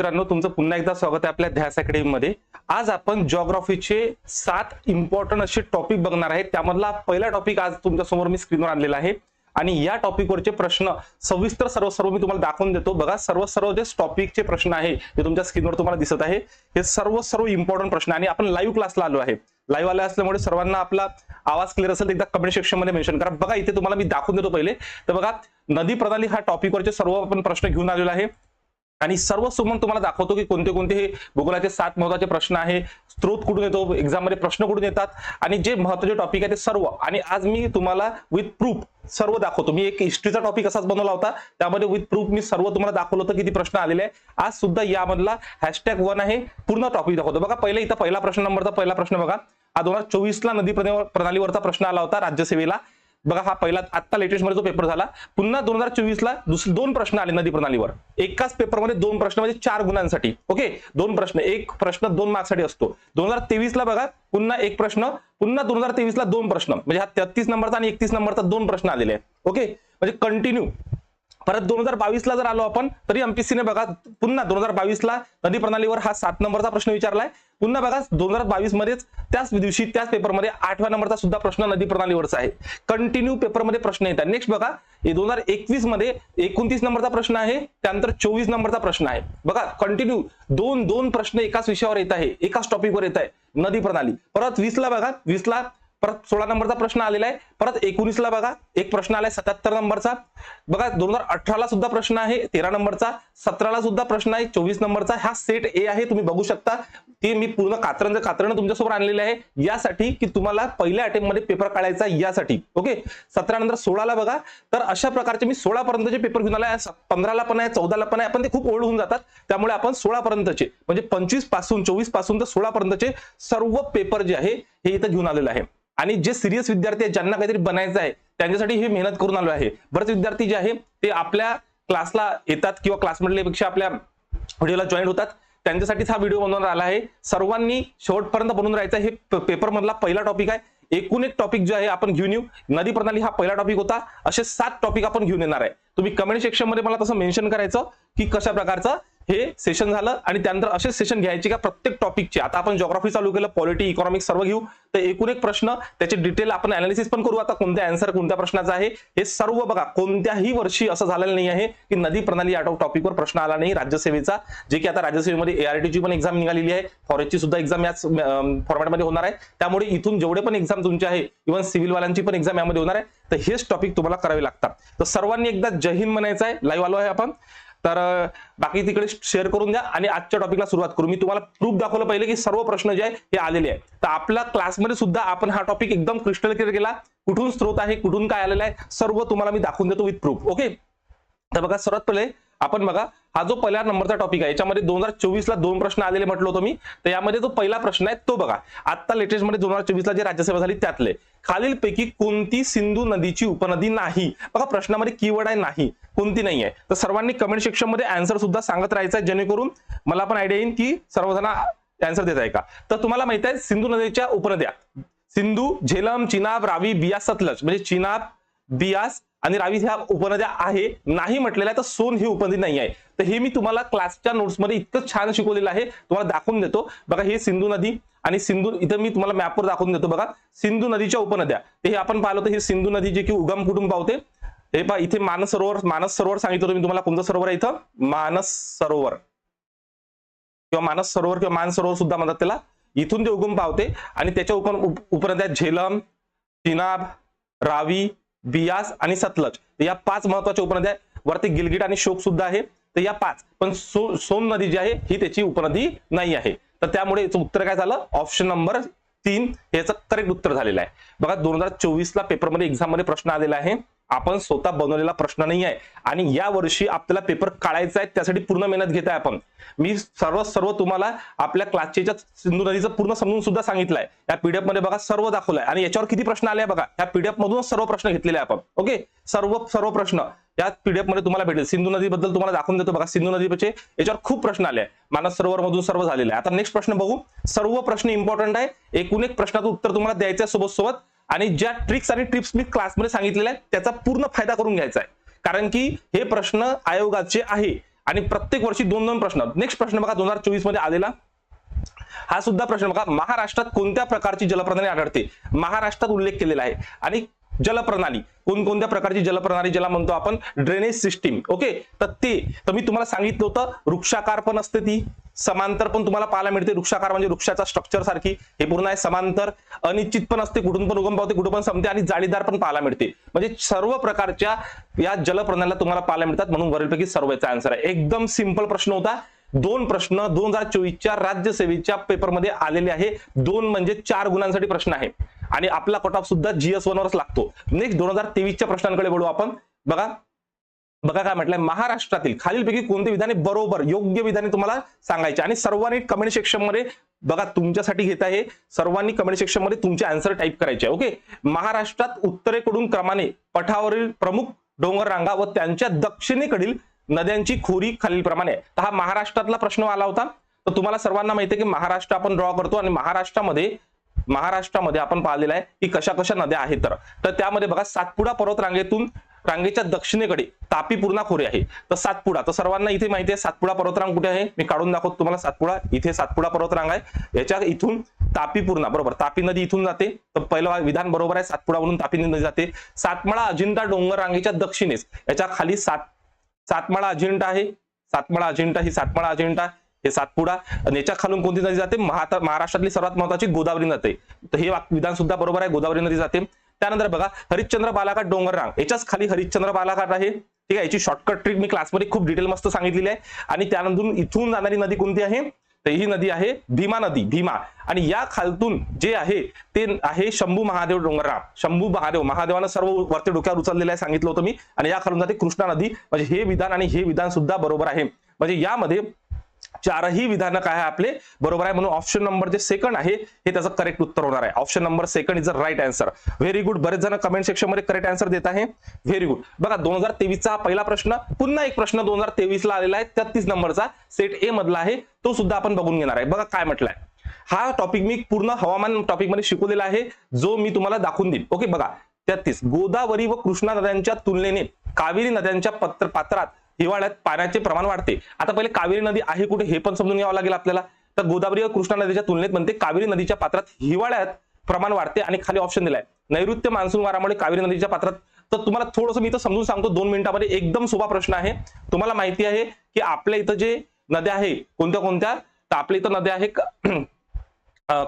मित्रांनो तुमचं पुन्हा एकदा स्वागत आहे आपल्या ध्यास अकॅडमीमध्ये. आज आपण जॉग्रॉफीचे सात इम्पॉर्टंट असे टॉपिक बघणार आहेत त्यामधला पहिला टॉपिक आज तुमच्यासमोर मी स्क्रीनवर आणलेला आहे. आणि या टॉपिकवरचे प्रश्न सविस्तर सर्व सर्व मी तुम्हाला दाखवून देतो. बघा सर्व सर्व जे टॉपिकचे प्रश्न आहे ते तुमच्या स्क्रीनवर तुम्हाला दिसत आहे. हे सर्व सर्व इम्पॉर्टंट प्रश्न आणि आपण लाईव्ह क्लासला आलो आहे. लाईव्ह आले असल्यामुळे सर्वांना आपला आवाज क्लिअर असेल एकदा कमेंट सेक्शनमध्ये मेन्शन करा. बघा इथे तुम्हाला मी दाखवून देतो पहिले. तर बघा नदी प्रणाली हा टॉपिकवरचे सर्व आपण प्रश्न घेऊन आलेलो आहे. आणि सर्व सुमन तुम्हाला दाखवतो की कोणते कोणते हे भूगोलाचे सात महत्त्वाचे प्रश्न आहे. स्त्रोत कुठून येतो? एक्झाममध्ये प्रश्न कुठून येतात? आणि जे महत्त्वाचे टॉपिक आहे ते सर्व. आणि आज मी तुम्हाला विथ प्रूफ सर्व दाखवतो. मी एक हिस्ट्रीचा टॉपिक असाच बनवला होता. त्यामध्ये विथ प्रूफ मी सर्व तुम्हाला दाखवलं होतं किती प्रश्न आलेले आहे आज सुद्धा यामधला हॅशटॅग वन आहे. पूर्ण टॉपिक दाखवतो. बघा पहिले इथं पहिला प्रश्न नंबरचा पहिला प्रश्न बघा. हा दोन हजार चोवीसला नदी प्रणालीवरचा प्रश्न आला होता राज्यसेवेला बघा हा पहिला आता लेटेस्टमध्ये जो पेपर झाला पुन्हा दोन हजार चोवीसला दुसरे दोन प्रश्न आले नदी प्रणालीवर एकाच पेपरमध्ये दोन प्रश्न म्हणजे चार गुणांसाठी. ओके दोन प्रश्न. एक प्रश्न दोन मार्क्ससाठी असतो. दोन हजार तेवीसला बघा पुन्हा एक प्रश्न पुन्हा दोन हजार तेवीसला दोन प्रश्न. म्हणजे हा तेहतीस नंबरचा आणि एकतीस नंबरचा दोन प्रश्न आलेले आहेत. ओके म्हणजे कंटिन्यू परत दोन हजार बावीसला जर आलो आपण तरी एमपीसीने बघा पुन्हा दोन हजार बावीसला नदी प्रणालीवर हा सात नंबरचा प्रश्न विचारलाय. पुन्हा बघा दोन हजार बावीस मध्येच त्याच दिवशी त्याच पेपरमध्ये आठव्या नंबरचा सुद्धा प्रश्न नदी प्रणालीवरचा आहे. कंटिन्यू पेपरमध्ये प्रश्न येतात. नेक्स्ट बघा दोन हजार एकवीसमध्ये एकोणतीस नंबरचा प्रश्न आहे त्यानंतर चोवीस नंबरचा प्रश्न आहे. बघा कंटिन्यू दोन दोन प्रश्न एकाच विषयावर येत आहे एकाच टॉपिकवर येत आहे नदी प्रणाली परत वीसला बघा वीसला परत सोळा नंबरचा प्रश्न आलेला आहे. परत एकोणीसला बघा. एक प्रश्न आलाय सत्याहत्तर नंबरचा. बघा दोन हजार अठराला सुद्धा प्रश्न आहे तेरा नंबरचा. सतराला सुद्धा प्रश्न आहे चोवीस नंबरचा. हा सेट ए आहे तुम्ही बघू शकता. ते मी पूर्ण कात्रण कात्रण तुमच्यासोबत आणलेले आहे. यासाठी की तुम्हाला पहिल्या अटेम्प्टमध्ये पेपर काढायचा यासाठी. ओके सतरा नंतर सोळाला बघा. तर अशा प्रकारचे मी सोळा पर्यंतचे पेपर घेऊन आला पंधराला पण आहे चौदाला पण आहे. पण ते खूप ओल्ड होऊन जातात. त्यामुळे आपण सोळा पर्यंतचे म्हणजे पंचवीसपासून चोवीसपासून तर सोळा पर्यंतचे सर्व पेपर जे आहे हे इथं घेऊन आलेलं आहे. आणि जे सिरियस विद्यार्थी आहेत ज्यांना काहीतरी बनायचं आहे त्यांच्यासाठी हे मेहनत करून आलो आहे. बरेच विद्यार्थी जे आहे ते आपल्या क्लासला येतात किंवा क्लासमधल्यापेक्षा आपल्या व्हिडिओला जॉईन होतात. त्यांच्यासाठीच हा व्हिडिओ बनवून आला आहे. सर्वांनी शेवटपर्यंत बनवून राहायचा हे पेपर मधला पहिला टॉपिक आहे. एकूण एक टॉपिक जो आहे आपण घेऊन येऊ. नदी प्रणाली हा पहिला टॉपिक होता. असे सात टॉपिक आपण घेऊन येणार आहे. तुम्ही कमेंट सेक्शनमध्ये मला तसं मेन्शन करायचं की कशा प्रकारचं. हे सेशन झालं आणि त्यानंतर असे सेशन घ्यायचे का प्रत्येक टॉपिकचे आता आपण जॉग्राफी चालू केलं पॉलिटी इकॉनॉमिक्स सर्व घेऊ. तर एकूण एक प्रश्न त्याचे डिटेल आपण अनालिसिस पण करू. आता कोणत्या आन्सर कोणत्या प्रश्नाचा आहे हे सर्व बघा. कोणत्याही वर्षी असं झालेलं नाही आहे की नदी प्रणाली या टॉपिकवर प्रश्न आला नाही राज्यसेवेचा. जे की आता राज्यसेवेमध्ये एआरटीची पण एक्झाम निघालेली आहे. फॉरेस्टची सुद्धा एक्झाम याच फॉर्मॅटमध्ये होणार आहे. त्यामुळे इथून जेवढे पण एक्झाम तुमचे आहे इव्हन सिव्हिलवाल्यांची पण एक्झाम यामध्ये होणार आहे. तर हेच टॉपिक तुम्हाला करावे लागतात. तर सर्वांनी एकदा जय हिंद म्हणायचं आहे. लाईव्ह आलो आहे आपण. तर बाकी तिकडे शेअर करून द्या आणि आजच्या टॉपिकला सुरुवात करू. मी तुम्हाला प्रूफ दाखवलं पहिले की सर्व प्रश्न जे आहे हे आलेले आहे तर आपल्या क्लासमध्ये सुद्धा आपण हा टॉपिक एकदम क्रिस्टल क्लिअर केला. कुठून स्त्रोत आहे कुठून काय आलेला आहे सर्व तुम्हाला मी दाखवून देतो विथ प्रूफ ओके तर बघा सर्वात पहिले आपण बघा हा जो पहिला नंबरचा टॉपिक आहे याच्यामध्ये दोन हजार चोवीसला दोन प्रश्न आलेले म्हटलं होतं मी. तर यामध्ये जो पहिला प्रश्न आहे तो बघा. आता लेटेस्टमध्ये दोन हजार चोवीसला जे राज्यसभा झाली त्यातले. खालीलपैकी कोणती सिंधू नदीची उपनदी नाही? बघा प्रश्नामध्ये कीवर्ड आहे नाही. कोणती नाही आहे? तर सर्वांनी कमेंट सेक्शनमध्ये आन्सर सुद्धा सांगत राहायचं आहे जेणेकरून मला पण आयडिया येईल की सर्वजण आन्सर देत आहे का? तर तुम्हाला माहीत आहे सिंधू नदीच्या उपनद्या. सिंधू झेलम चिनाब रावी बिया सतलज. म्हणजे चिनाब बियास आणि रावी ह्या उपनद्या आहे. नाही म्हटलेल्या तर सोन ही उपनदी नाही आहे. तर हे मी तुम्हाला क्लासच्या नोट्समध्ये इतकं छान शिकवलेलं आहे. तुम्हाला दाखवून देतो. बघा हे सिंधू नदी आणि सिंधू इथं मी तुम्हाला मॅपवर दाखवून देतो बघा. सिंधू नदीच्या उपनद्या. ते हे आपण पाहिलं तर हे सिंधू नदी जे की उगम कुठून पावते? हे पहा इथे मानस सरोवर मानस सरोवर सांगितलं होतं मी तुम्हाला. कोणतं सरोवर आहे इथं. मानस सरोवर. किंवा मानस सरोवर किंवा मान सरोवर सुद्धा म्हणतात त्याला. इथून ते उगम पावते. आणि त्याच्या उप उपनद्या झेलम चिनाब रावी बियास आणि सतलज. या पाच महत्त्वाच्या उपनद्या वरती गिलगिट आणि शोक सुद्धा आहे. तर या पाच. पण सो सोन नदी जी आहे ही त्याची उपनदी नाही आहे. तर त्यामुळे याचं उत्तर काय झालं? ऑप्शन नंबर तीन याचं करेक्ट उत्तर झालेलं आहे. बघा दोन हजार चोवीसला पेपरमध्ये एक्झाममध्ये प्रश्न आलेला आहे. आपण स्वतः बनवलेला प्रश्न नाही आहे. आणि या वर्षी आपल्याला पेपर काढायचा आहे त्यासाठी पूर्ण मेहनत घेत आहे आपण. मी सर्व सर्व तुम्हाला आपल्या क्लासच्या सिंधू नदीचं पूर्ण समजून सुद्धा सांगितलंय. या पीडीएफमध्ये बघा सर्व दाखवलंय. आणि याच्यावर किती प्रश्न आले बघा. या पीडीएफ मधूनच सर्व प्रश्न घेतलेले आपण. ओके? सर्व सर्व प्रश्न. या पीडीएफमध्ये तुम्हाला भेटेल. सिंधू नदीबद्दल तुम्हाला दाखवून देतो बघा. सिंधू नदीचे याच्यावर खूप प्रश्न आले मानस सरोवर मधून सर्व झालेले आहे आता नेक्स्ट प्रश्न बघू. सर्व प्रश्न इम्पॉर्टंट आहे. एकूण एक प्रश्नाचं उत्तर तुम्हाला द्यायचं आहे सोबत सोबत आणि ज्या ट्रिक्स आणि टिप्स मी क्लासमध्ये सांगितलेल्या आहेत त्याचा पूर्ण फायदा करून घ्यायचा आहे. कारण की हे प्रश्न आयोगाचे आहे. आणि प्रत्येक वर्षी दोन दोन प्रश्न. नेक्स्ट प्रश्न बघा दोन हजार चोवीसमध्ये आलेला. हा सुद्धा प्रश्न बघा. महाराष्ट्रात कोणत्या प्रकारची जलप्रणाली आढळते? महाराष्ट्रात उल्लेख केलेला आहे. आणि जलप्रणाली. कोणकोणत्या प्रकारची जलप्रणाली ज्याला म्हणतो आपण? ड्रेनेज सिस्टीम ओके तर ते तर मी तुम्हाला सांगितलं होतं वृक्षाकार पण असते ती. समांतर पण तुम्हाला पाहायला मिळते. वृक्षाकार म्हणजे वृक्षाचा स्ट्रक्चर सारखी. हे पूर्ण आहे समांतर. अनिश्चित पण असते कुठून पण उगम पावते कुठून पण संपते आणि जाळीदार पण पाहायला मिळते. म्हणजे सर्व प्रकारच्या या जलप्रणालीला तुम्हाला पाहायला मिळतात म्हणून वरीलपैकी सर्व याचा आन्सर आहे. एकदम सिंपल प्रश्न होता. दोन प्रश्न दोन हजार चोवीसच्या राज्यसेवेच्या पेपरमध्ये आलेले आहे. दोन म्हणजे चार गुणांसाठी प्रश्न आहे. आणि आपला कट ऑफ सुद्धा जीएस वन वरच लागतो. नेक्स्ट दोन हजार तेवीसच्या प्रश्नांकडे बोलू आपण. बघा. बघा काय म्हटलंय. महाराष्ट्रातील खालीलपैकी कोणते विधाने बरोबर योग्य विधाने तुम्हाला सांगायचे? आणि सर्वांनी कमेंट सेक्शनमध्ये बघा तुमच्यासाठी घेत आहे. सर्वांनी कमेंट सेक्शनमध्ये तुमचे आन्सर टाईप करायचे ओके महाराष्ट्रात उत्तरेकडून क्रमाने पठावरील प्रमुख डोंगर रांगा व त्यांच्या दक्षिणेकडील नद्यांची खोरी खालीलप्रमाणे तर हा महाराष्ट्रातला प्रश्न आला होता. तर तुम्हाला सर्वांना माहिती आहे की महाराष्ट्र आपण ड्रॉ करतो आणि महाराष्ट्रामध्ये महाराष्ट्रामध्ये आपण पाहिलेलं आहे की कशा कशा नद्या आहेत तर. त्यामध्ये बघा सातपुडा पर्वत रांगेतून रांगेच्या दक्षिणेकडे तापी पूर्णा खोरे आहे. तर सातपुडा तर सर्वांना इथे माहिती आहे सातपुडा पर्वतरांग कुठे आहे? मी काढून दाखवतो तुम्हाला सातपुडा. इथे सातपुडा पर्वतरांग आहे. याच्या इथून तापी पूर्णा बरोबर. तापी नदी इथून जाते. तर पहिलं विधान बरोबर आहे सातपुडावरून तापी नदी जाते. सातमाळा अजिंठा डोंगर रांगेच्या दक्षिणेस याच्या खाली सात सातमाळा अजिंठा आहे. सातमाळा अजिंठा ही सातमाळा अजिंठा. हे सातपुडा आणि याच्या खालून कोणती नदी जाते? महा महाराष्ट्रातली सर्वात महत्वाची गोदावरी नदी. तर हे विधान सुद्धा बरोबर आहे गोदावरी नदी जाते. त्यानंतर बघा हरिश्चंद्र बालाघाट डोंगररांग याच्याच खाली हरिश्चंद्र बालाघाट आहे. ठीक आहे याची शॉर्टकट ट्रिक मी क्लासमध्ये खूप डिटेल मस्त सांगितलेली आहे. आणि त्यानंतर इथून जाणारी नदी कोणती आहे? तर ही नदी आहे भीमा नदी भीमा. आणि या खालतून जे आहे ते आहे शंभू महादेव डोंगरराम शंभू महादेव महादेवानं सर्व वरती डोक्यावर उचललेलं आहे सांगितलं होतं मी. आणि या खालून जाते कृष्णा नदी. म्हणजे हे विधान आणि हे विधान सुद्धा बरोबर आहे. म्हणजे यामध्ये चारही विधानं काय आहे आपले. बरोबर आहे? म्हणून ऑप्शन नंबर जे सेकंड आहे हे त्याचं करेक्ट उत्तर होणार आहे. Option number second is a right answer very good बरेच जण कमेंट सेक्शनमध्ये करेक्ट आन्सर देत आहे. व्हेरी गुड बघा दोन हजार तेवीसचा हा पहिला प्रश्न पुन्हा एक प्रश्न दोन हजार तेवीस ला आलेला आहे. तेहतीस नंबरचा सेट ए मधला आहे. तो सुद्धा आपण बघून घेणार आहे. बघा काय म्हटलंय. हा टॉपिक मी पूर्ण हवामान टॉपिकमध्ये शिकवलेला आहे. जो मी तुम्हाला दाखवून देईन. ओके बघा. तेहतीस गोदावरी व कृष्णा नद्यांच्या तुलनेने कावेरी नद्यांच्या पत्र पात्रात हिवाळ्यात पाण्याचे प्रमाण वाढते. आता पहिले कावेरी नदी आहे कुठे हे पण समजून घ्यावं लागेल आपल्याला. तर गोदावरी व कृष्णा नदीच्या तुलनेत म्हणते कावेरी नदीच्या पात्रात हिवाळ्यात प्रमाण वाढते आणि खाली ऑप्शन दिलाय. नैऋत्य मान्सून वारामुळे कावेरी नदीच्या पात्रात तर तुम्हाला थोडंसं मी इथं समजून सांगतो. दोन मिनिटांमध्ये एकदम सोपा प्रश्न आहे. तुम्हाला माहिती आहे की आपल्या इथं जे नद्या आहे कोणत्या कोणत्या? तर आपल्या इथं नद्या आहे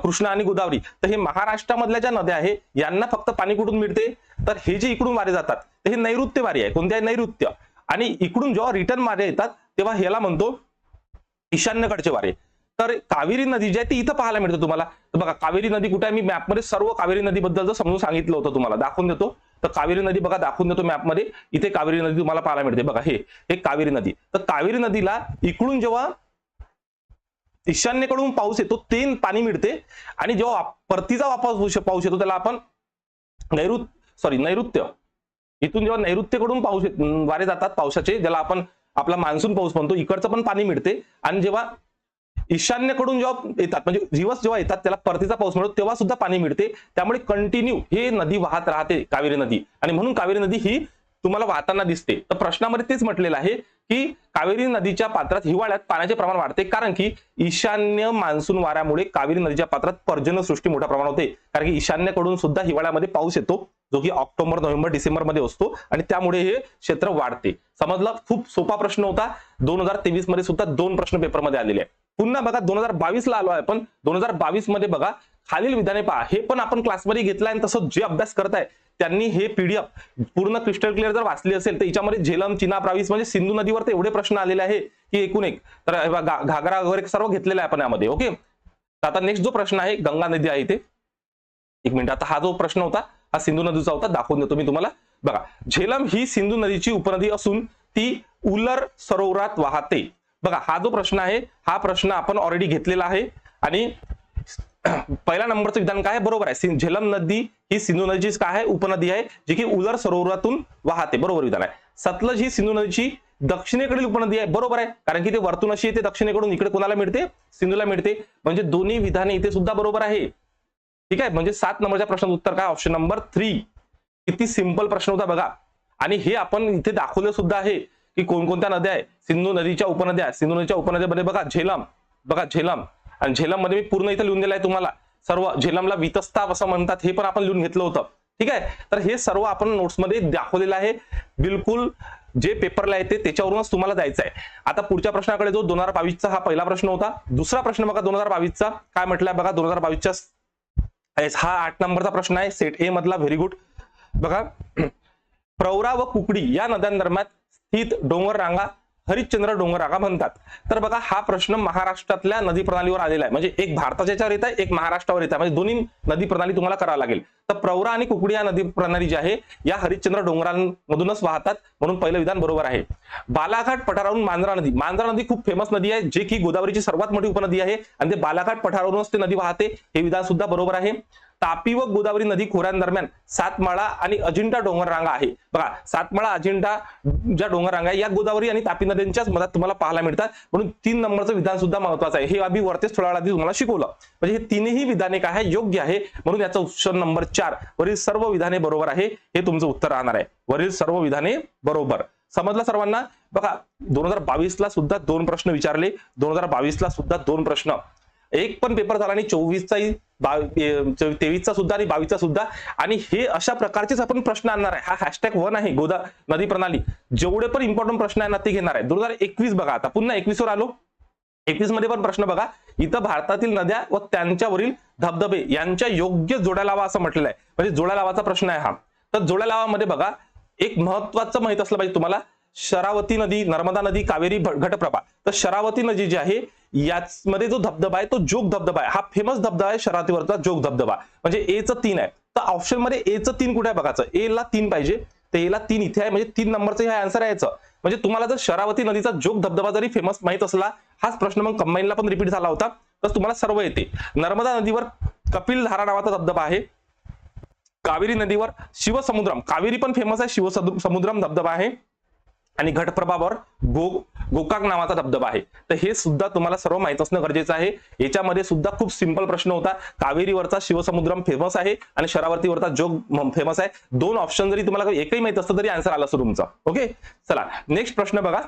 कृष्णा आणि गोदावरी. तर हे महाराष्ट्रामधल्या ज्या नद्या आहे यांना फक्त पाणी कुठून मिळते? तर हे जे इकडून वारे जातात तर हे नैऋत्य वारे आहे. कोणते नैऋत्य. आणि इकडून जेव्हा रिटर्न मारे येतात तेव्हा ह्याला म्हणतो ईशान्यकडचे वारे. तर कावेरी नदी जी आहे ती इथं पाहायला मिळते तुम्हाला. तर बघा कावेरी नदी कुठे आहे? मी मॅपमध्ये सर्व कावेरी नदीबद्दल जर समजून सांगितलं होतं तुम्हाला दाखवून देतो. तर कावेरी नदी बघा दाखवून देतो मॅपमध्ये इथे कावेरी नदी तुम्हाला पाहायला मिळते. बघा हे एक कावेरी नदी. तर कावेरी नदीला इकडून जेव्हा ईशान्येकडून पाऊस येतो ते पाणी मिळते. आणि जेव्हा परतीचा वापस पाऊस येतो त्याला आपण नैऋत्य सॉरी नैऋत्य. इथून जेव्हा नैऋत्यकडून पाऊस वारे जातात पावसाचे ज्याला आपण आपला मान्सून पाऊस म्हणतो इकडचं पण पाणी मिळते. आणि जेव्हा ईशान्येकडून जेव्हा येतात म्हणजे दिवस जेव्हा येतात त्याला परतीचा पाऊस मिळतो तेव्हा सुद्धा पाणी मिळते. त्यामुळे कंटिन्यू हे नदी वाहत राहते कावेरी नदी. आणि म्हणून कावेरी नदी ही तुम्हाला वाहताना दिसते. तर प्रश्नामध्ये तेच म्हटलेलं आहे की कावेरी नदीच्या पात्रात हिवाळ्यात पाण्याचे प्रमाण वाढते. कारण की ईशान्य मान्सून वाऱ्यामुळे कावेरी नदीच्या पात्रात पर्जन्यसृष्टी मोठ्या प्रमाणात होते. कारण की ईशान्येकडून सुद्धा हिवाळ्यामध्ये पाऊस येतो. जो की ऑक्टोबर नोव्हेंबर डिसेंबरमध्ये असतो आणि त्यामुळे हे क्षेत्र वाढते. समजला? खूप सोपा प्रश्न होता. दोन हजार तेवीसमध्ये सुद्धा दोन प्रश्न पेपरमध्ये आलेले आहे पुन्हा बघा दोन हजार बावीस ला आलो आहे आपण. दोन हजार बावीसमध्ये बघा खालील विधाने पहा. हे पण आपण क्लासमध्ये घेतलं आणि तसं जे अभ्यास करताय त्यांनी हे पीडीएफ पूर्ण क्रिस्टल क्लिअर जर वाचली असेल तर याच्यामध्ये झेलम चिना प्रावीस म्हणजे सिंधू नदीवर एवढे प्रश्न आलेले आहे की एकूण एक. तर घागरा वगैरे सर्व घेतलेलं आहे आपण यामध्ये ओके? आता नेक्स्ट जो प्रश्न आहे गंगा नदी आहे इथे. एक मिनिट आता हा जो प्रश्न होता हा सिंधू नदीचा होता दाखवून देतो मी तुम्हाला. बघा झेलम ही सिंधू नदीची उपनदी असून ती उलर सरोवरात वाहते. बघा हा जो प्रश्न आहे हा प्रश्न आपण ऑलरेडी घेतलेला आहे. आणि पहिला नंबरचं विधान काय आहे? बरोबर आहे. झेलम नदी ही सिंधू नदीची काय आहे? उपनदी आहे जी की उलर सरोवरातून वाहते. बरोबर विधान आहे. सतलज ही सिंधू नदीची दक्षिणेकडील उपनदी आहे. बरोबर आहे. कारण की ते वर्तून अशी येते दक्षिणेकडून इकडे कोणाला मिळते? सिंधूला मिळते. म्हणजे दोन्ही विधाने इथे सुद्धा बरोबर आहे. ठीक आहे? म्हणजे सात नंबरच्या प्रश्नाचं उत्तर काय? ऑप्शन नंबर थ्री किती सिंपल प्रश्न होता बघा. आणि हे आपण इथे दाखवलं सुद्धा आहे की कोणकोणत्या नद्या आहे सिंधू नदीच्या उपनद्या सिंधू नदीच्या उपनद्यामध्ये बघा झेलम. बघा झेलम. आणि झेलममध्ये मी पूर्ण इथं लिहून दिलं आहे तुम्हाला. सर्व झेलमला वितस्ताप असं म्हणतात हे पण आपण लिहून घेतलं होतं. ठीक आहे? तर हे सर्व आपण नोट्समध्ये दाखवलेलं आहे. बिलकुल जे पेपरला येते त्याच्यावरूनच तुम्हाला जायचं आहे आता पुढच्या प्रश्नाकडे जो दोन हजार बावीसचा हा पहिला प्रश्न होता. दुसरा प्रश्न बघा दोन हजार बावीसचा. काय म्हटलंय बघा? दोन हजार बावीसच्या हा आठ नंबरचा प्रश्न आहे. सेट ए मधला व्हेरी गुड बघा. प्रवरा व कुकडी या नद्यांदरम्यान स्थित डोंगर रांगा हरिश्चंद्र डोंगर रांगा म्हणतात. तर बघा हा प्रश्न महाराष्ट्रातल्या नदी प्रणालीवर आलेला आहे. म्हणजे एक भारताच्या याच्यावर येत आहे एक महाराष्ट्रावर येत आहे. म्हणजे दोन्ही नदी प्रणाली तुम्हाला करावं लागेल. तर प्रवरा आणि कुकडी या नदी प्रणाली जी आहे या हरिश्चंद्र डोंगरांमधूनच वाहतात. म्हणून पहिलं विधान बरोबर आहे. बालाघाट पठारावरून मांजरा नदी. मांजरा नदी खूप फेमस नदी आहे जे की गोदावरीची सर्वात मोठी उपनदी आहे. आणि ते बालाघाट पठारावरूनच ती नदी वाहते. हे विधान सुद्धा बरोबर आहे. तापी व गोदावरी नदी खोऱ्यांदरम्यान सातमाळा आणि अजिंठा डोंगर रांगा आहे. बघा सातमाळा अजिंठा ज्या डोंगर रांगा आहे या गोदावरी आणि तापी नद्यांच्याच मधात तुम्हाला पाहायला मिळतात. म्हणून तीन नंबरचं विधान सुद्धा महत्वाचं आहे. हे आम्ही वरतेच थोड्या आधी तुम्हाला शिकवलं. म्हणजे हे तीनही विधाने काय आहे? योग्य आहे. म्हणून याचा ऑप्शन नंबर चार वरील सर्व विधाने बरोबर आहे. हे तुमचं उत्तर राहणार आहे. वरील सर्व विधाने बरोबर. समजलं सर्वांना? बघा दोन हजार बावीसला सुद्धा दोन प्रश्न विचारले. दोन हजार बावीसला सुद्धा दोन प्रश्न. एक पण पेपर झाला आणि चोवीसचाही तेवीसचा सुद्धा आणि बावीसचा सुद्धा. आणि हे अशा प्रकारचेच आपण प्रश्न आणणार आहे. हा हॅशटॅग वन आहे गोदा नदी प्रणाली. जेवढे पण इम्पॉर्टंट प्रश्न आहे ना ते घेणार आहे. दोन हजार एकवीस बघा आता. पुन्हा एकवीस वर आलो. एकवीसमध्ये पण प्रश्न बघा. इथं भारतातील नद्या व त्यांच्यावरील धबधबे यांच्या योग्य जोड्या लावा असं म्हटलेलं आहे. म्हणजे जोड्या लावाचा प्रश्न आहे हा. तर जोड्या लावामध्ये बघा एक महत्वाचं माहीत असलं पाहिजे तुम्हाला. शरावती नदी नर्मदा नदी कावेरी घटप्रभा. तर शरावती नदी जी आहे यामध्ये जो धबधबा आहे तो जोग धबधबा आहे. हा फेमस धबधबा आहे शरावतीवरचा जोग धबधबा. म्हणजे ए च तीन आहे. तर ऑप्शनमध्ये ए च तीन कुठे आहे बघायचं? ए ला तीन पाहिजे. तर ए ला तीन इथे आहे. म्हणजे तीन नंबरचं हे आन्सर आहे म्हणजे तुम्हाला जर शरावती नदीचा जोग धबधबा जरी फेमस माहीत असला हाच प्रश्न मग कंबाईनला पण रिपीट झाला होता. तर तुम्हाला सर्व येते. नर्मदा नदीवर कपिल धारा नावाचा धबधबा आहे. कावेरी नदीवर शिवसमुद्रम. कावेरी पण फेमस आहे. शिव समुद्रम धबधबा आहे. आणि घटप्रभावर गोग गोकाक नावाचा धबधबा आहे. तर हे सुद्धा तुम्हाला सर्व माहीत असणं गरजेचं आहे. याच्यामध्ये सुद्धा खूप सिंपल प्रश्न होता. कावेरीवरचा शिवसमुद्रम फेमस आहे आणि शरावतीवरचा जोग फेमस आहे. दोन ऑप्शन जरी तुम्हाला एकही माहीत असतं तरी आन्सर आला असतो तुमचा. ओके चला नेक्स्ट प्रश्न बघा.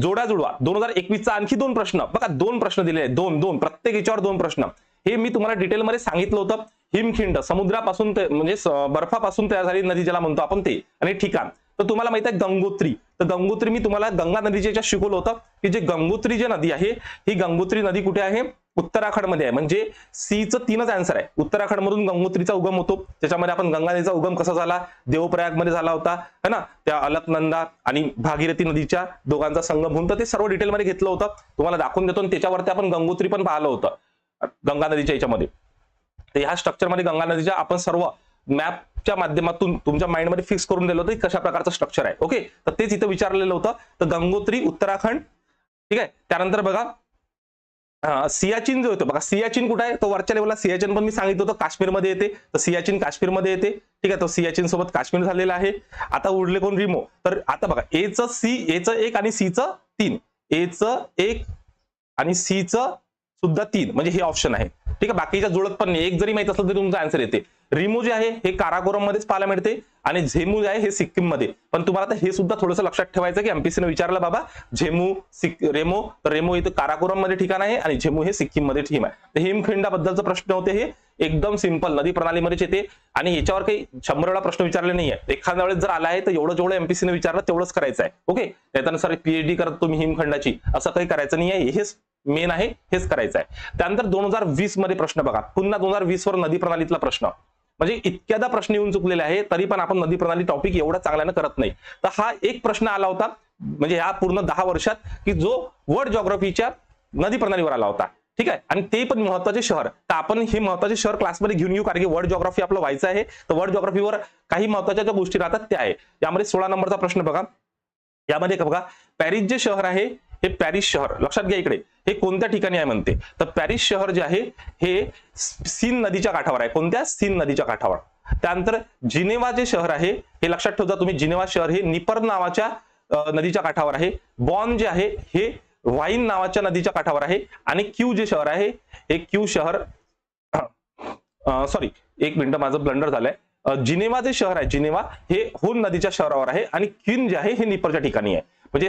जोडा जुडवा दोन हजार एकवीसचा आणखी दोन प्रश्न. बघा दोन प्रश्न दिले आहेत. दोन दोन. प्रत्येक याच्यावर दोन प्रश्न. हे मी तुम्हाला डिटेलमध्ये सांगितलं होतं. हिमखिंड. समुद्रापासून ते म्हणजे बर्फापासून तयार झाली नदी ज्याला म्हणतो आपण ते. आणि ठिकाण. तर तुम्हाला माहीत आहे गंगोत्री. तर गंगोत्री मी तुम्हाला गंगा नदीच्या याच्यात शिकवलं होतं की जे गंगोत्री जी नदी आहे ही गंगोत्री नदी कुठे आहे? उत्तराखंडमध्ये आहे. म्हणजे सीचं तीनच आन्सर आहे. उत्तराखंड मधून गंगोत्रीचा उगम होतो. त्याच्यामध्ये आपण गंगा नदीचा उगम कसा झाला? देवप्रयागमध्ये झाला होता. है ना? त्या अलकनंदा आणि भागीरथी नदीच्या दोघांचा संगम होऊन तर ते सर्व डिटेलमध्ये घेतलं होतं. तुम्हाला दाखवून देतो आणि त्याच्यावरती आपण गंगोत्री पण पाहिलं होतं. गंगा नदीच्या याच्यामध्ये. तर ह्या स्ट्रक्चरमध्ये गंगा नदीच्या आपण सर्व मॅप मॅपच्या माध्यमातून तुमच्या माइंडमध्ये फिक्स करून दिलं होतं की कशा प्रकारचं स्ट्रक्चर आहे. ओके तर तेच इथं विचारलेलं होतं. तर गंगोत्री उत्तराखंड ठीक आहे? त्यानंतर बघा सियाचिन सियाचीन जो येतो बघा सियाचीन कुठे आहे? तो वरच्या लेवलला सियाचीन पण मी सांगितलं होतं काश्मीरमध्ये येते. तर सियाचीन काश्मीरमध्ये येते. ठीक आहे? तो सियाचीन सोबत काश्मीर झालेला आहे. आता उरले कोण? रिमो. तर आता बघा ए च सी ए च एक आणि सी च तीन. ए च एक आणि सी च सुद्धा तीन म्हणजे हे ऑप्शन आहे. ठीक आहे बाकीच्या जुळत पण नाही. एक जरी माहीत असलं तरी तुमचा आन्सर येते. रिमो जे आहे हे काराकोरम मध्येच पाहायला मिळते आणि झेमू जे आहे हे सिक्कीममध्ये पण तुम्हाला आता हे सुद्धा थोडंसं लक्षात ठेवायचं की एमपीसीने विचारलं बाबा झेमू सिक रेमो तर रेमो इथं काराकोरममध्ये ठिकाण आहे आणि झेमू हे सिक्कीममध्ये ठिकाण आहे. तर प्रश्न होते हे. एकदम सिंपल नदी प्रणालीमध्येच येते. आणि याच्यावर काही शंभर वेळा प्रश्न विचारले नाहीये. एखाद्या वेळेस जर आला आहे तर एवढं जेवढं एमपीसीने विचारलं तेवढंच करायचं आहे. ओके त्याच्यानुसार पीएचडी करत तुम्ही हिमखंडाची. असं काही करायचं नाही आहे हेच मेन आहे हेच करायचं आहे त्यानंतर दोन हजार वीसमध्ये प्रश्न बघा. पुन्हा दोन हजार वीस वर नदी प्रणालीतला प्रश्न. म्हणजे इतक्यादा प्रश्न येऊन चुकलेले आहे तरी पण आपण नदी प्रणाली टॉपिक एवढा चांगल्यानं करत नाही. तर हा एक प्रश्न आला होता म्हणजे ह्या पूर्ण दहा वर्षात की जो वर्ल्ड जॉग्रफीच्या नदी प्रणालीवर आला होता. ठीक आहे? आणि ते पण महत्त्वाचे शहर. तर आपण हे महत्त्वाचे शहर क्लासमध्ये घेऊन येऊ कारण की वर्ल्ड जॉग्राफी आपलं व्हायचं आहे. तर वर्ल्ड जॉग्राफीवर काही महत्त्वाच्या ज्या गोष्टी राहतात त्या आहे. यामध्ये सोळा नंबरचा प्रश्न बघा. यामध्ये बघा पॅरिस जे शहर आहे हे पॅरिस शहर लक्षात घ्या इकडे. हे कोणत्या ठिकाणी आहे म्हणते? तर पॅरिस शहर जे आहे हे सीन नदीच्या काठावर आहे. कोणत्या? सीन नदीच्या काठावर. त्यानंतर जिनेवा जे शहर आहे हे लक्षात ठेवता तुम्ही जिनेवा शहर हे निपर नावाच्या नदीच्या काठावर आहे. बॉन जे आहे हे वाईन नावाच्या नदीच्या काठावर आहे. आणि क्यू जे शहर आहे हे क्यू शहर सॉरी एक मिनिट माझं ब्लंडर झालंय. जिनेवा जे शहर आहे जिनेवा हे होन नदीच्या शहरावर आहे. आणि क्वीन जे आहे हे निपरच्या ठिकाणी आहे. म्हणजे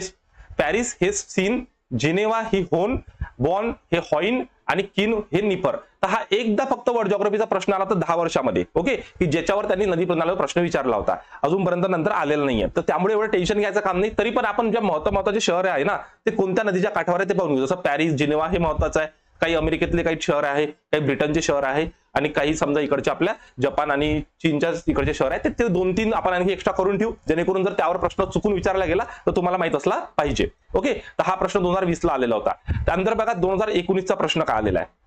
पॅरिस हे सीन जिनेवा ही होन बॉन हे हॉइन आणि किन हे निपर. तर हा एकदा फक्त वर्ड जॉग्रफीचा प्रश्न आला तर दहा वर्षामध्ये ओके? की ज्याच्यावर त्यांनी नदी प्रणालीवर प्रश्न विचारला होता. अजूनपर्यंत नंतर आलेला नाहीये. तर त्यामुळे एवढं टेन्शन घ्यायचं काम नाही. तरी पण आपण ज्या महत्त्व महत्त्वाचे शहर आहे ना ते कोणत्या नदीच्या काठावर आहे ते पाहून घेऊ जसं पॅरिस जिनेवा हे महत्वाचं आहे. काही अमेरिकेतले काही शहर आहे काही ब्रिटनचे शहर आहे आणि काही समजा इकडचे आपल्या जपान आणि चीनच्या इकडचे शहर आहे ते दोन तीन आपण आणखी एक्स्ट्रा करून ठेवू. जेणेकरून जर त्यावर प्रश्न चुकून विचारला गेला तर तुम्हाला माहीत असला पाहिजे. ओके तर हा प्रश्न दोन हजार वीस ला आलेला होता. त्यानंतर बघा दोन हजार एकोणीसचा प्रश्न काय आलेला आहे?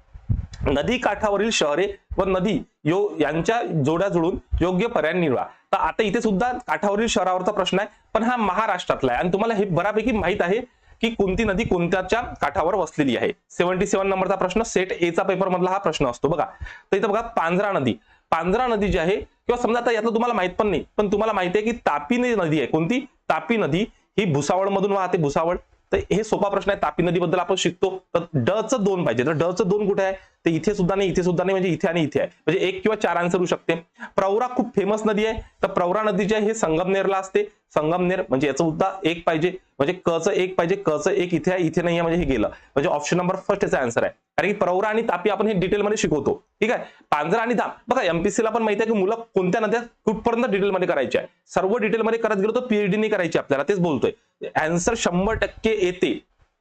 नदी काठावरील शहरे व नदी यो यांच्या जोड्या जुळून योग्य पर्याय निवडा. तर आता इथे सुद्धा काठावरील शहरावरचा प्रश्न आहे पण हा महाराष्ट्रातला आहे. आणि तुम्हाला हे बऱ्यापैकी माहीत आहे की कोणती नदी कोणत्याच्या काठावर वसलेली आहे? सेव्हन्टी सेव्हन नंबरचा प्रश्न सेट एचा पेपर मधला हा प्रश्न असतो बघा. तर इथं बघा पांझरा नदी. पांझरा नदी जी आहे किंवा समजा आता यातलं तुम्हाला माहीत पण नाही पण तुम्हाला माहिती आहे की तापी नदी आहे कोणती? तापी नदी ही भुसावळ मधून वाहते भुसावळ. तर हे सोपा प्रश्न आहे. तापी नदीबद्दल आपण शिकतो. तर डचं दोन पाहिजे. तर ड दोन कुठे आहे? तर इथे सुद्धा नाही. इथे सुद्धा नाही. म्हणजे इथे आणि इथे आहे. म्हणजे एक किंवा चार आन्सर होऊ शकते. प्रवरा खूप फेमस नदी आहे. तर प्रवरा नदी जी आहे हे संगमनेरला असते. संगमनेर म्हणजे याचं सुद्धा एक पाहिजे. म्हणजे कचं एक पाहिजे. कचं एक इथे आहे. इथे नाही आहे म्हणजे हे गेलं. म्हणजे ऑप्शन नंबर फर्स्ट याचा आन्सर आहे. कारण की प्रवरा आणि तापी आपण हे डिटेलमध्ये शिकवतो. ठीक आहे? पांजरा आणि धाम बघा एमपीसीला पण माहिती आहे की मुलं कोणत्या नद्या कुठपर्यंत डिटेलमध्ये करायची आहे? सर्व डिटेलमध्ये करत गेलो तर पीएचडी नाही करायची आपल्याला. तेच बोलतोय. अँसर शंभर टक्के येते.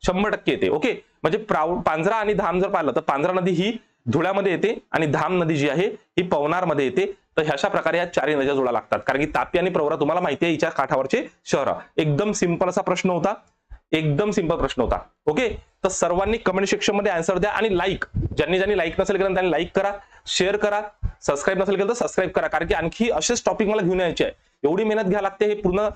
शंभर टक्के येते. ओके म्हणजे पांजरा आणि धाम जर पाहिलं तर पांजरा नदी ही धुळ्यामध्ये येते आणि धाम नदी जी आहे ही पवनारमध्ये येते. तर अशा प्रकारे या चारही नद्या जोडा लागतात. कारण की तापी आणि प्रवरा तुम्हाला माहिती आहे हिच्या काठावरचे शहर. एकदम सिंपल असा प्रश्न होता. एकदम सिंपल प्रश्न होता. ओके तर सर्वांनी कमेंट सेक्शनमध्ये आन्सर द्या आणि लाईक ज्यांनी ज्यांनी लाईक नसेल केलं त्यांनी लाईक करा शेअर करा. सबस्क्राईब नसेल केलं तर सबस्क्राईब करा. कारण की आणखी असेच टॉपिक मला घेऊन यायचे आहे एवढी मेहनत घ्या लागते हे पूर्ण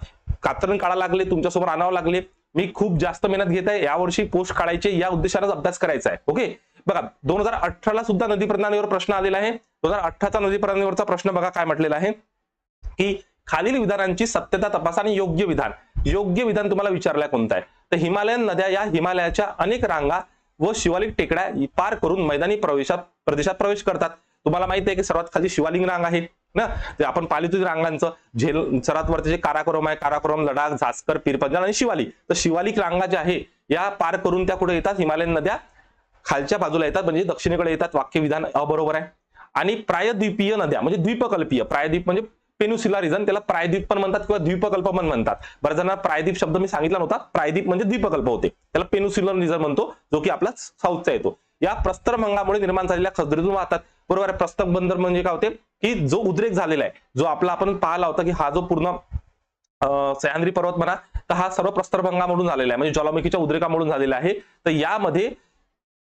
कातरण काढा लागले तुमच्यासमोर आणावं लागले. मी खूप जास्त मेहनत घेत आहे. यावर्षी पोस्ट काढायचे या उद्देशानेच अभ्यास करायचा आहे. ओके बघा दोन हजार अठराला सुद्धा नदी प्रणालीवर प्रश्न आलेला आहे. दोन हजार अठराचा नदी प्रणालीवरचा प्रश्न बघा काय म्हटलेला आहे. की खालील विधानांची सत्यता तपासा आणि योग्य विधान. योग्य विधान तुम्हाला विचारलंय कोणता आहे? तर हिमालयन नद्या या हिमालयाच्या अनेक रांगा व शिवालिक टेकड्या पार करून मैदानी प्रवेशात प्रदेशात प्रवेश करतात. तुम्हाला माहिती आहे की सर्वात खाली शिवालिंग रांग आहे ना? ते आपण पालित रांगांचं झेल सर्वात वरती जे काराकोरम आहे काराकोरम लडाख झास्कर पीरपंजाल आणि शिवालिक. तर शिवालिक रांगा ज्या आहे या पार करून त्या कुठे येतात? हिमालयन नद्या खालच्या बाजूला येतात म्हणजे दक्षिणेकडे येतात. वाक्य विधान अबरोबर आहे. आणि प्रायद्वीपीय नद्या म्हणजे द्वीपकल्पीय. प्रायद्वीप म्हणजे पेनुसिला रिजन त्याला प्रायद्वीप पण म्हणतात किंवा द्वीपकल्प पण म्हणतात. बऱ्याच जणांना प्रायद्वीप शब्द मी सांगितला नव्हता प्रायद्वीप म्हणजे द्वीपकल्प होते. त्याला पेनुसिलर रिजन म्हणतो जो की आपला साऊथचा येतो. या प्रस्तरभंगामुळे निर्माण झालेल्या खजरीतून वाहतात. बरोबर आहे प्रस्तक बंदर म्हणजे काय होते? की जो उद्रेक झालेला आहे जो आपला आपण पाहिला होता की हा जो पूर्ण सह्याद्री पर्वत म्हणा तर हा सर्व प्रस्तरभंगामधून झालेला आहे. म्हणजे ज्वालामुखीच्या उद्रेकामधून झालेला आहे. तर यामध्ये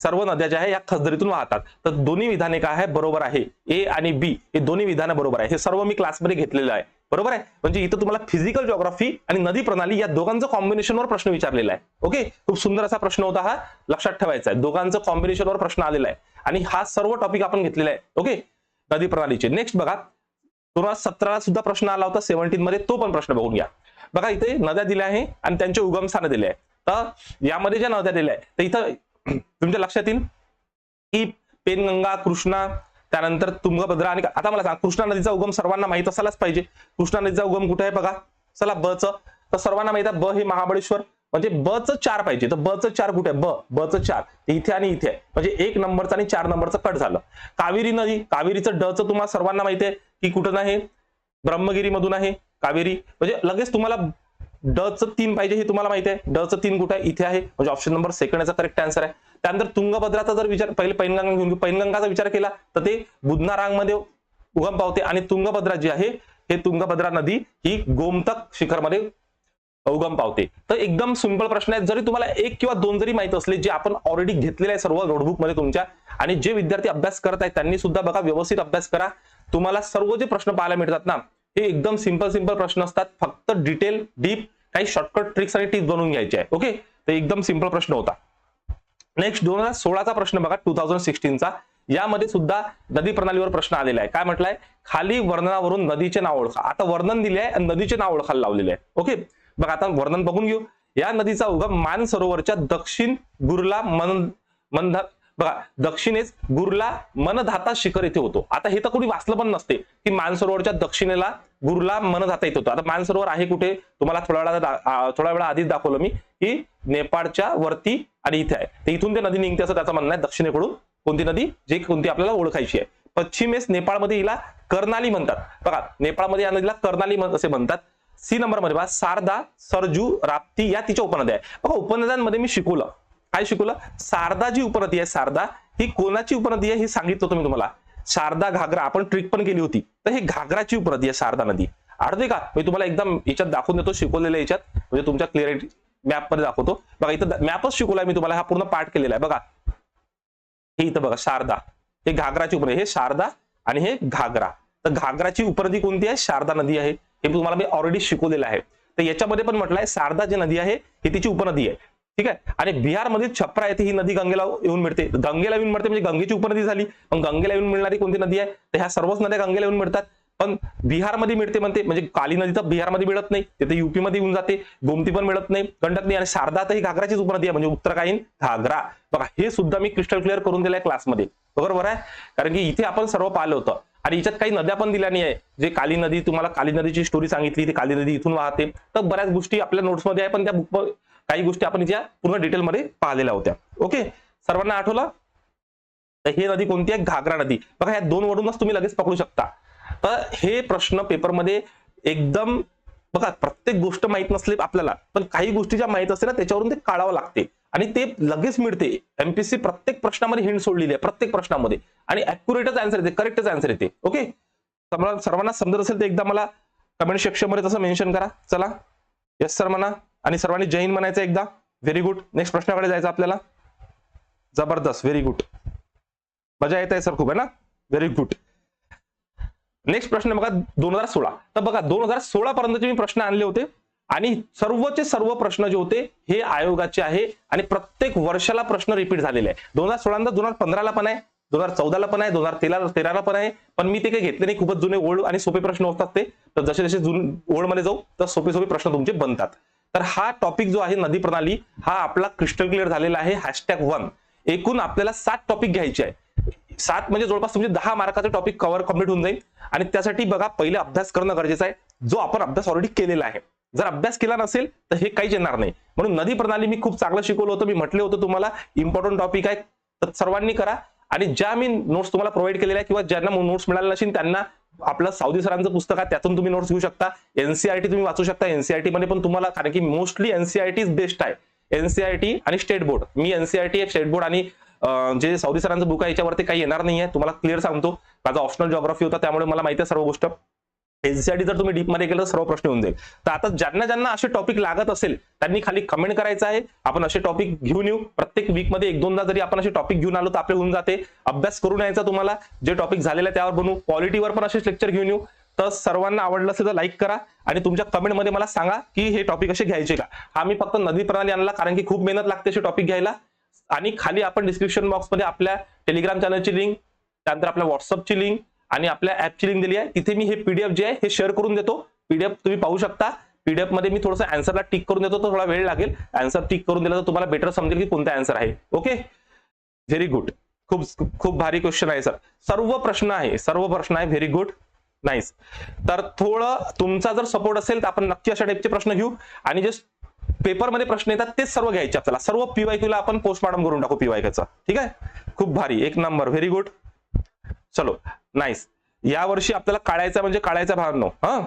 सर्व नद्या ज्या आहे या खजरीतून वाहतात. तर दोन्ही विधाने काय आहे? बरोबर आहे. ए आणि बी हे दोन्ही विधानं बरोबर आहे. हे सर्व मी क्लासमध्ये घेतलेलं आहे. बरोबर आहे? म्हणजे इथं तुम्हाला फिजिकल जॉग्राफी आणि नदी प्रणाली या दोघांचं कॉम्बिनेशनवर प्रश्न विचारलेला आहे. ओके खूप सुंदर असा प्रश्न होता हा. लक्षात ठेवायचा आहे. दोघांचं कॉम्बिनेशनवर प्रश्न आलेला आहे. आणि हा सर्व टॉपिक आपण घेतलेला आहे. ओके नदी प्रणालीचे. नेक्स्ट बघा. दोन हजार सतराला सुद्धा प्रश्न आला होता. सेव्हन्टीन मध्ये तो पण प्रश्न बघून घ्या. बघा इथे नद्या दिल्या आहे आणि त्यांचे उगमस्थानं दिले आहे. तर यामध्ये ज्या नद्या दिल्या आहे तर इथं तुमच्या लक्षात येईल? की पेनगंगा कृष्णा त्यानंतर तुंगभद्रा आणि आता मला सांग कृष्णा नदीचा उगम सर्वांना माहीत असायलाच पाहिजे. कृष्णा नदीचा उगम कुठे आहे बघा? चला ब च. तर सर्वांना माहीत आहे ब हे महाबळेश्वर. म्हणजे ब च चार पाहिजे. तर ब च चार कुठे आहे? ब ब च चार. इथे आणि इथे. आहे म्हणजे एक नंबरचं आणि चार नंबरचं कट झालं. कावेरी नदी. कावेरीचं ड च तुम्हाला सर्वांना माहिती आहे की कुठं आहे ब्रह्मगिरी मधून आहे कावेरी. म्हणजे लगेच तुम्हाला ड च तीन पाहिजे हे तुम्हाला माहिती आहे. ड च तीन कुठे आहे? इथे आहे. म्हणजे ऑप्शन नंबर सेकंड याचा करेक्ट आन्सर आहे. त्यानंतर तुंगभद्राचा जर विचार पहिले पैनगंगा घेऊन पैनगंगाचा विचार केला तर ते बुधना रांगमध्ये उगम पावते आणि तुंगभद्रा जी आहे हे तुंगभद्रा नदी ही गोमतक शिखरमध्ये उगम पावते. तर एकदम सिंपल प्रश्न आहे. जरी तुम्हाला एक किंवा दोन जरी माहीत असले जे आपण ऑलरेडी घेतलेले आहे सर्व नोटबुकमध्ये तुमच्या आणि जे विद्यार्थी अभ्यास करत आहेत त्यांनी सुद्धा बघा व्यवस्थित अभ्यास करा. तुम्हाला सर्व जे प्रश्न पाहायला मिळतात ना हे एकदम सिंपल सिंपल प्रश्न असतात. फक्त डिटेल डीप काही शॉर्टकट ट्रिक्स आणि टिप्स बनवून घ्यायचे आहे. ओके तर एकदम सिंपल प्रश्न होता. नेक्स्ट दोन हजार सोळाचा प्रश्न बघा टू थाउजंड सिक्स्टीनचा यामध्ये सुद्धा नदी प्रणालीवर प्रश्न आलेला आहे. काय म्हटलंय? खाली वर्णनावरून नदीचे नाव ओळखा. आता वर्णन दिले आहे आणि नदीचे नाव ओळखायला लावलेले आहे. ओके बघा आता वर्णन बघून घेऊ. या नदीचा उगम मान सरोवरच्या दक्षिण गुरला मन मंधा बघा दक्षिणेस गुरला मनधाता शिखर येथे होतो. आता हे तर कुणी वाचलं पण नसते की मानसरोवरच्या दक्षिणेला गुरला मनधाता येत होतो. आता मानसरोवर आहे कुठे? तुम्हाला थोड्या वेळा थोडा थोड्या वेळा आधीच दाखवलं मी की नेपाळच्या वरती आणि इथे आहे. तर इथून ते नदी निघते असं त्याचं म्हणणं आहे. दक्षिणेकडून कोणती नदी? जे कोणती आपल्याला ओळखायची आहे. पश्चिमेस नेपाळमध्ये हिला कर्नाली म्हणतात. बघा नेपाळमध्ये या नदीला कर्नाली असे म्हणतात. सी नंबरमध्ये बघा सारदा सरजू राप्ती या तिच्या उपनद्या आहे बघा उपनद्यांमध्ये मी शिकवलं. काय शिकवलं? शारदा जी उपनदी आहे शारदा ही कोणाची उपनदी आहे हे सांगितलं होतं मी तुम्हाला. शारदा घागरा आपण ट्रिक पण केली होती. तर ही घागराची उपनदी आहे शारदा नदी. आठवते का? मी तुम्हाला एकदम याच्यात दाखवून देतो शिकवलेल्या याच्यात. म्हणजे तुमच्या क्लिअरिटी मॅपमध्ये दाखवतो. बघा इथं मॅपच शिकवलाय मी तुम्हाला हा पूर्ण पाठ केलेला आहे. बघा. हे इथं बघा शारदा हे घागराची उपनदी हे शारदा आणि हे घागरा. तर घागराची उपनदी कोणती आहे? शारदा नदी आहे. हे तुम्हाला मी ऑलरेडी शिकवलेलं आहे. तर याच्यामध्ये पण म्हटलंय शारदा जी नदी आहे ही तिची उपनदी आहे. ठीक आहे? आणि बिहारमध्ये छप्रा येथे ही नदी गंगेला येऊन मिळते. गंगेला येऊन मिळते म्हणजे गंगेची उपनदी झाली. मग गंगेला येऊन मिळणारी कोणती नदी आहे? तर ह्या सर्वच नद्या गंगेला येऊन मिळतात. पण बिहारमध्ये मिळते म्हणते म्हणजे काली नदी तर बिहारमध्ये मिळत नाही. तिथे युपीमध्ये येऊन जाते गोमती पण मिळत नाही. गंडक नाही आणि शारदा तर ही घागराचीच उपनदी आहे म्हणजे उत्तरकालीन घागरा. बघा हे सुद्धा मी क्रिस्टल क्लिअर करून दिलंय क्लासमध्ये. बरोबर आहे? कारण की इथे आपण सर्व पाहिलं होतं. आणि याच्यात काही नद्या पण दिल्या नाही आहे. जे काली नदी तुम्हाला काली नदीची स्टोरी सांगितली ती काली नदी इथून वाहते. तर बऱ्याच गोष्टी आपल्या नोट्समध्ये आहे पण त्या बुक काही गोष्टी आपण ज्या पूर्ण डिटेलमध्ये पाहिलेल्या होत्या. ओके सर्वांना आठवलं? तर ही नदी कोणती आहे? घागरा नदी. बघा या दोन वरूनच तुम्ही लगेच पकडू शकता. तर हे प्रश्न पेपरमध्ये एकदम बघा प्रत्येक गोष्ट माहीत नसली आपल्याला पण काही गोष्टी ज्या माहीत असते ना त्याच्यावरून ते काढावं लागते. आणि ते लगेच मिळते. एमपीसी प्रत्येक प्रश्नामध्ये हिंड सोडलेली आहे प्रत्येक प्रश्नामध्ये. आणि अॅक्युरेटच आन्सर येते करेक्टच आन्सर येते. ओके सर्वांना सर्वांना समजत असेल तर एकदा मला कमेंट सेक्शनमध्ये तसं मेन्शन करा. चला. येस सर म्हणा. आणि सर्वांनी जय हिंद म्हणायचं एकदा. व्हेरी गुड नेक्स्ट प्रश्नाकडे जायचं आपल्याला. जबरदस्त. व्हेरी गुड मजा येत आहे सर खूप आहे ना? व्हेरी गुड नेक्स्ट प्रश्न बघा दोन हजार सोळा. तर बघा दोन हजार सोळा पर्यंतचे मी प्रश्न आणले होते. आणि सर्वचे सर्व प्रश्न जे होते हे आयोगाचे आहे. आणि प्रत्येक वर्षाला प्रश्न रिपीट झालेले आहे दोन हजार सोळा दोन हजार पंधराला पण आहे. दोन हजार चौदाला पण आहे. दोन हजार तेरा तेराला पण आहे. पण मी ते काही घेतले नाही. खूपच जुने ओल्ड आणि सोपे प्रश्न असतात ते. तर जसे जसे जुन ओल्डमध्ये जाऊ तर सोपे सोपे प्रश्न तुमचे बनतात. तर हा टॉपिक जो आहे नदी प्रणाली हा आपला क्रिस्टल क्लिअर झालेला आहे हॅशटॅग वन एकूण आपल्याला सात टॉपिक घ्यायचे आहे सात म्हणजे जवळपास तुमचे दहा मार्काचा टॉपिक कव्हर कंप्लीट होऊन जाईल. आणि त्यासाठी बघा पहिले अभ्यास करणं गरजेचं आहे. जो आपण अभ्यास ऑलरेडी केलेला आहे. जर अभ्यास केला नसेल तर हे काहीच येणार नाही. म्हणून नदी प्रणाली मी खूप चांगलं शिकवलं होतं. मी म्हटलं होतं तुम्हाला इम्पॉर्टंट टॉपिक आहे. तर सर्वांनी करा. आणि ज्या मी नोट्स तुम्हाला प्रोव्हाइड केलेल्या किंवा ज्यांना नोट्स मिळाले नसेल त्यांना आपलं सावदी सरांचं पुस्तक आहे त्यातून तुम्ही नोट्स घेऊ शकता. एनसीआरटी तुम्ही वाचू शकता. एनसीआरटी मध्ये पण तुम्हाला कारण की मोस्टली एनसीआरटी बेस्ट आहे. एनसीआरटी आणि स्टेट बोर्ड मी एनसीआरटी स्टेट बोर्ड आणि जे सावधी सरांचं बुक आहे याच्यावरती काही येणार नाही आहे तुम्हाला क्लिअर सांगतो. माझा ऑप्शनल जॉग्राफी होता त्यामुळे मला माहिती आहे सर्व गोष्ट. एनसीआरटी जर तुम्ही डीपमध्ये गेलं तर सर्व प्रश्न होऊन जाईल. तर आता ज्यांना ज्यांना असे टॉपिक लागत असेल त्यांनी खाली कमेंट करायचं आहे. आपण असे टॉपिक घेऊन येऊ. प्रत्येक वीकमध्ये एक दोनदा जरी आपण असे टॉपिक घेऊन आलो तर आपले होऊन जाते. अभ्यास करून यायचा तुम्हाला. जे टॉपिक झालेलं आहे त्यावर बनवू. क्वालिटीवर पण असेच लेक्चर घेऊन येऊ. तर सर्वांना आवडलं असेल तर लाईक करा. आणि तुमच्या कमेंटमध्ये मला सांगा की हे टॉपिक असे घ्यायचे का? हा मी फक्त नदी प्रणाली आणला कारण की खूप मेहनत लागते असे टॉपिक घ्यायला. आणि खाली आपण डिस्क्रिप्शन बॉक्समध्ये आपल्या टेलिग्राम चॅनलची लिंक त्यानंतर आपल्या व्हॉट्सअपची लिंक आणि आपल्या ऍपची लिंक दिली आहे. तिथे मी हे पीडीएफ जे आहे हे शेअर करून देतो. पीडीएफ तुम्ही पाहू शकता. पीडीएफमध्ये मी थोडंसं आन्सरला टिक करून देतो तर थोडा वेळ लागेल. आन्सर टिक करून दिला तर तुम्हाला बेटर समजेल की कोणता आन्सर आहे. ओके व्हेरी गुड खूप खूप भारी क्वेश्चन आहे सर सर्व प्रश्न आहे सर्व प्रश्न आहे. व्हेरी गुड नाईस तर थोडं तुमचा जर सपोर्ट असेल तर आपण नक्की अशा टाईपचे प्रश्न घेऊ. आणि जे पेपरमध्ये प्रश्न येतात तेच सर्व घ्यायचे आपल्याला. सर्व पीवायक्यूला आपण पोस्टमार्टम करून टाकू पीवायक्यूचा ठीक आहे? खूप भारी. एक नंबर व्हेरी गुड चलो नाईस या वर्षी आपल्याला काढायचा म्हणजे काढायचा भावनो हा?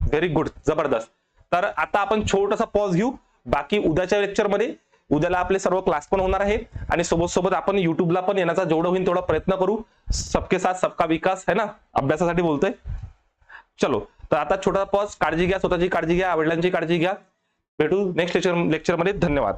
व्हेरी गुड जबरदस्त. तर आता आपण छोटासा पॉज घेऊ. बाकी उद्याच्या लेक्चरमध्ये उद्याला आपले सर्व क्लास पण होणार आहे आणि सोबत सोबत आपण युट्यूबला पण येण्याचा जेवढं होईल तेवढा प्रयत्न करू. सबके साथ सबका विकास है ना? अभ्यासासाठी बोलतोय. चलो तर आता छोटा पॉज काळजी घ्या स्वतःची काळजी घ्या वडिलांची काळजी घ्या. भेटू नेक्स्ट लेक्चर लेक्चरमध्ये धन्यवाद.